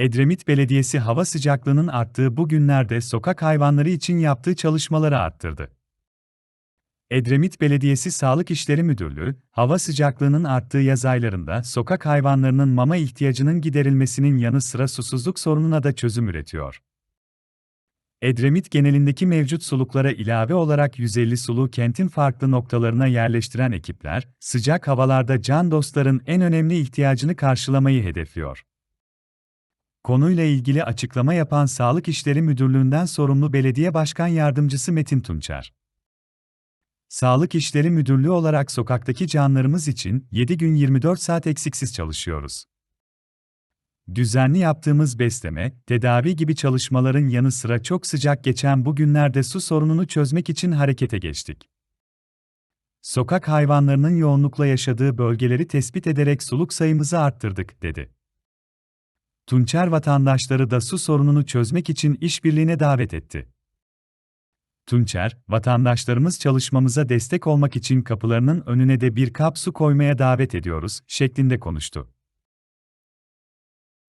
Edremit Belediyesi hava sıcaklığının arttığı bu günlerde sokak hayvanları için yaptığı çalışmaları arttırdı. Edremit Belediyesi Sağlık İşleri Müdürlüğü, hava sıcaklığının arttığı yaz aylarında sokak hayvanlarının mama ihtiyacının giderilmesinin yanı sıra susuzluk sorununa da çözüm üretiyor. Edremit genelindeki mevcut suluklara ilave olarak 150 suluğu kentin farklı noktalarına yerleştiren ekipler, sıcak havalarda can dostların en önemli ihtiyacını karşılamayı hedefliyor. Konuyla ilgili açıklama yapan Sağlık İşleri Müdürlüğü'nden sorumlu Belediye Başkan Yardımcısı Metin Tunçer. Sağlık İşleri Müdürlüğü olarak sokaktaki canlarımız için 7 gün 24 saat eksiksiz çalışıyoruz. Düzenli yaptığımız besleme, tedavi gibi çalışmaların yanı sıra çok sıcak geçen bu günlerde su sorununu çözmek için harekete geçtik. Sokak hayvanlarının yoğunlukla yaşadığı bölgeleri tespit ederek suluk sayımızı arttırdık, dedi. Tunçer vatandaşları da su sorununu çözmek için işbirliğine davet etti. Tunçer, vatandaşlarımız çalışmamıza destek olmak için kapılarının önüne de bir kap su koymaya davet ediyoruz, şeklinde konuştu.